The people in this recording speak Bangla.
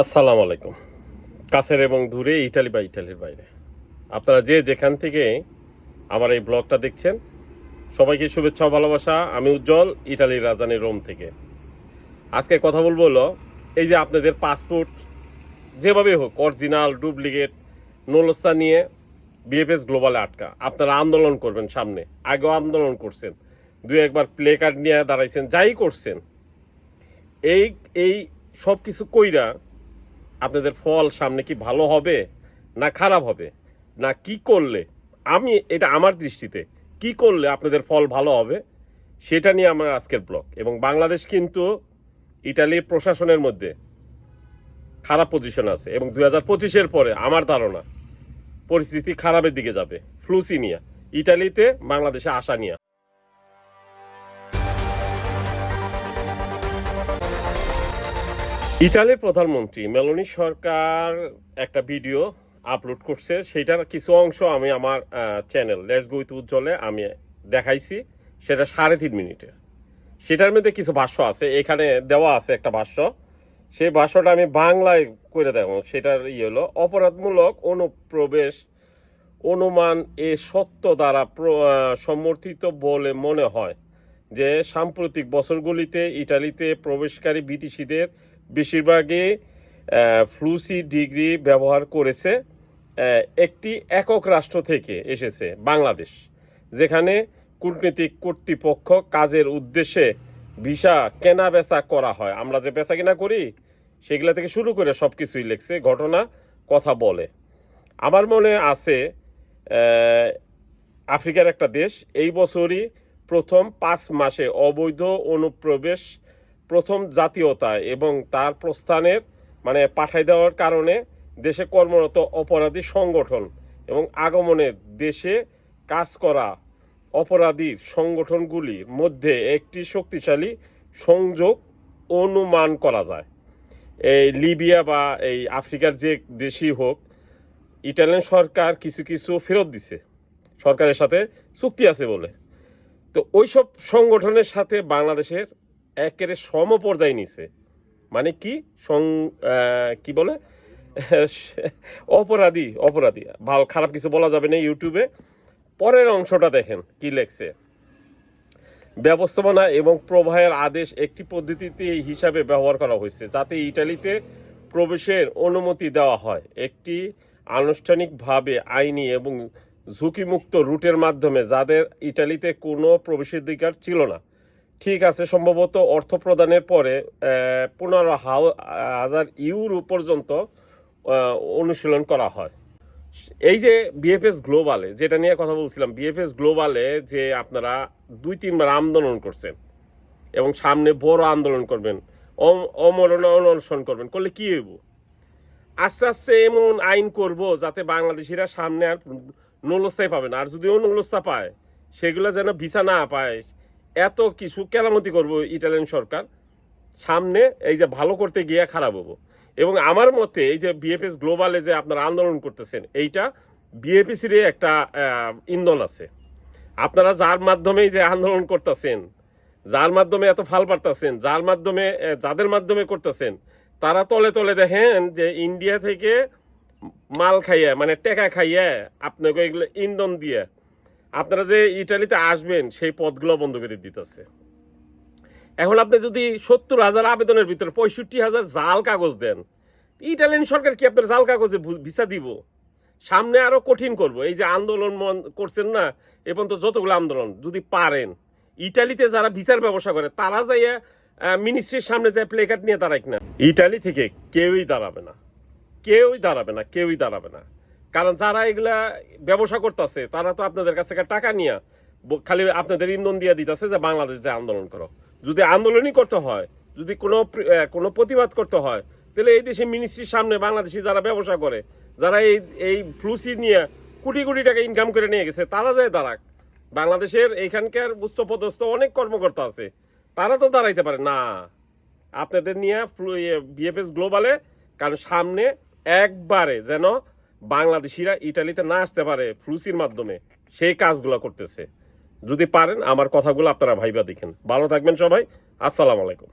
আসসালামু আলাইকুম। কাছের এবং দূরে ইটালি বা ইটালির বাইরে। আপনারা যে যেখান থেকে আমার এই ব্লগটা দেখছেন, সবাইকে শুভেচ্ছা ভালোবাসা। আমি উজ্জ্বল, ইটালির রাজধানী রোম থেকে। আজকে কথা বলব হলো এই যে আপনাদের পাসপোর্ট, যেভাবে হোক, অরিজিনাল, ডুপ্লিকেট, নলস্তা নিয়ে বিএফএস গ্লোবালে আটকা। আপনারা আন্দোলন করবেন সামনে। আগেও আন্দোলন করছেন। দুই একবার প্লে কার্ড নিয়ে দাঁড়াইছেন, যাই করছেন। এই এই সব কিছু কইরা আপনাদের ফল সামনে কি ভালো হবে না খারাপ হবে? না কি করলে? আমি, এটা আমার দৃষ্টিতে, কি করলে আপনাদের ফল ভালো হবে? সেটা নিয়ে আমার আজকের ব্লগ। এবং বাংলাদেশ কিন্তু ইটালির প্রশাসনের মধ্যে খারাপ পজিশন আছে। এবং দুই হাজার পঁচিশের পরে আমার ধারণা, পরিস্থিতি খারাপের দিকে যাবে। ফ্লুসিনিয়া ইটালিতে বাংলাদেশে আসা নিয়ে। ইটালির প্রধানমন্ত্রী মেলোনি সরকার একটা ভিডিও আপলোড করছে। সেটার কিছু অংশ আমি আমার চ্যানেল লেটস গো উজ্জ্বলে আমি দেখাইছি। সেটা সাড়ে তিন মিনিটে। সেটার মধ্যে কিছু ভাষ্য আছে। এখানে দেওয়া আছে একটা ভাষ্য। সেই ভাষ্যটা আমি বাংলায় করে দেব। সেটার ইয়ে হলো, অপরাধমূলক অনুপ্রবেশ অনুমান এ সত্য দ্বারা সমর্থিত বলে মনে হয় যে সাম্প্রতিক বছরগুলিতে ইটালিতে প্রবেশকারী বিদেশিদের বেশিরভাগই ফ্লুসি ডিগ্রি ব্যবহার করেছে একটি একক রাষ্ট্র থেকে এসেছে, বাংলাদেশ, যেখানে কূটনীতিক কর্তৃপক্ষ কাজের উদ্দেশ্যে ভিসা কেনা বেচা করা হয়। আমরা যে বেচা কেনা করি, সেগুলা থেকে শুরু করে সব কিছুই লেখছে, ঘটনা, কথা বলে। আমার মনে আছে আফ্রিকার একটা দেশ, এই বছরই প্রথম পাঁচ মাসে অবৈধ অনুপ্রবেশ প্রথম জাতীয়তা এবং তার প্রস্থানের মানে পাঠাই দেওয়ার কারণে দেশে কর্মরত অপরাধী সংগঠন এবং আগমনের দেশে কাজ করা অপরাধীর সংগঠনগুলির মধ্যে একটি শক্তিশালী সংযোগ অনুমান করা যায়। এই লিবিয়া বা এই আফ্রিকার যে দেশই হোক, ইটালিয়ান সরকার কিছু কিছু ফেরত দিছে, সরকারের সাথে চুক্তি আছে বলে। তো ওইসব সংগঠনের সাথে বাংলাদেশের একেবারে সম পর্যায়ে নিছে। মানে কি? সং কি বলে? অপরাধী অপরাধী। ভালো, খারাপ কিছু বলা যাবে না ইউটিউবে। পরের অংশটা দেখেন কি লেখছে। ব্যবস্থাপনা এবং প্রবাহের আদেশ একটি পদ্ধতিতে হিসাবে ব্যবহার করা হয়েছে, যাতে ইটালিতে প্রবেশের অনুমতি দেওয়া হয়। একটি আনুষ্ঠানিকভাবে আইনি এবং ঝুঁকিমুক্ত রুটের মাধ্যমে, যাদের ইটালিতে কোনো প্রবেশাধিকার ছিল না। ঠিক আছে, সম্ভবত অর্থ প্রদানের পরে পনেরো হাজার ইউরো পর্যন্ত অনুশীলন করা হয়। এই যে বিএফএস গ্লোবালে যেটা নিয়ে কথা বলছিলাম, বিএফএস গ্লোবালে যে আপনারা দুই, তিনবার আন্দোলন করছেন এবং সামনে বড় আন্দোলন করবেন, অম- অমরণ অনশন করবেন, করলে কি হইব? আস্তে আস্তে এমন আইন করব যাতে বাংলাদেশিরা সামনে আর নলস্তায় পাবে না। আর যদি নলস্তা পায়, সেগুলো যেন ভিসা না পায় এত কিছু কেরামতি করব ইটালিয়ান সরকার, সামনে এই যে ভালো করতে গিয়ে খারাপ হব। এবং আমার মতে এই যে বিএফএস গ্লোবালে যে আপনারা আন্দোলন করতেছেন, এইটা বিএফএসির একটা ইন্ধন আছে। আপনারা যার মাধ্যমে যে আন্দোলন করতেছেন, যার মাধ্যমে এত ফাল পারতেছেন, যার মাধ্যমে যাদের মাধ্যমে করতেছেন, তারা তলে তলে দেখেন যে ইন্ডিয়া থেকে মাল খাইয়া মানে টেকা খাইয়া আপনাকে এগুলো ইন্ধন দিয়ে আপনারা যে ইটালিতে আসবেন, সেই পদগুলো বন্ধ করে দিতেছে। এখন আপনি যদি সত্তর হাজার আবেদনের ভিতরে পঁয়ষট্টি হাজার জাল কাগজ দেন, ইটালিয়ান সরকার কি আপনার জাল কাগজে ভিসা দিব? সামনে আরও কঠিন করব। এই যে আন্দোলন করছেন না এবং তো যতগুলো আন্দোলন, যদি পারেন। ইটালিতে যারা ভিসার ব্যবসা করে, তারা যাইয়া মিনিস্ট্রির সামনে যায় প্লে কার্ড নিয়ে দাঁড়ায় না। ইটালি থেকে কেউই দাঁড়াবে না। কেউই দাঁড়াবে না, কেউই দাঁড়াবে না। কারণ যারা এগুলা ব্যবসা করতেছে, তারা তো আপনাদের কাছ থেকে টাকা নিয়ে খালি আপনাদের ইন্ধন দিয়ে দিতেছে যে বাংলাদেশ যে আন্দোলন করো। যদি আন্দোলনই করতে হয়, যদি কোনো কোনো প্রতিবাদ করতে হয়, তাহলে এই দেশে মিনিস্ট্রির সামনে বাংলাদেশি যারা ব্যবসা করে, যারা এই এই ফ্লুসি নিয়ে কোটি কোটি টাকা ইনকাম করে নিয়ে গেছে, তারা যায় দাঁড়াক। বাংলাদেশের এইখানকার উচ্চপদস্থ অনেক কর্মকর্তা আছে, তারা তো দাঁড়াইতে পারে। না, আপনাদের নিয়ে বিএফএস গ্লোবালে কারণ সামনে একবারে যেন বাংলাদেশিরা ইটালিতে না আসতে পারে ফ্লুসির মাধ্যমে, সেই কাজগুলো করতেছে। যদি পারেন আমার কথাগুলো আপনারা ভাইবা দেখেন। ভালো থাকবেন সবাই। আসসালামু আলাইকুম।